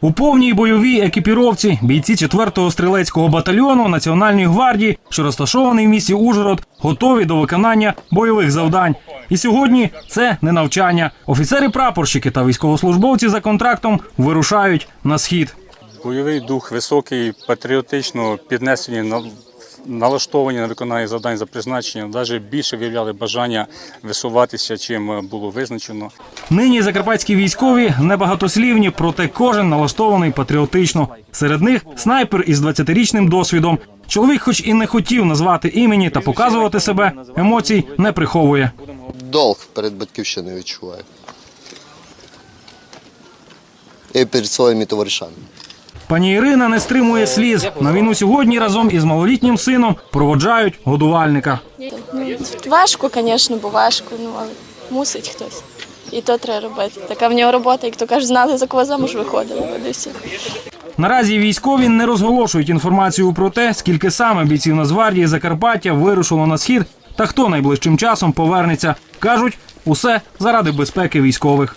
У повній бойовій екіпіровці бійці 4-го стрілецького батальйону Національної гвардії, що розташований в місті Ужгород, готові до виконання бойових завдань. І сьогодні це не навчання. Офіцери-прапорщики та військовослужбовці за контрактом вирушають на схід. Бойовий дух високий, патріотично піднесені, налаштовані на виконання завдань за призначенням, навіть більше виявляли бажання висуватися, чим е, було визначено. Нині закарпатські військові небагатослівні, проте кожен налаштований патріотично. Серед них снайпер із 20-річним досвідом. Чоловік, хоч і не хотів назвати імені та показувати себе, емоцій не приховує. долг перед батьківщиною відчуваю. І перед своїми товаришами. Пані Ірина не стримує сліз. На війну сьогодні разом із малолітнім сином проводжають годувальника. Важко, звісно, бо важко, ну але мусить хтось. І то треба робити. Така в нього робота, як то кажуть, знали, за кого замуж виходили. Наразі військові не розголошують інформацію про те, скільки саме бійців Нацгвардії Закарпаття вирушило на схід та хто найближчим часом повернеться. кажуть, усе заради безпеки військових.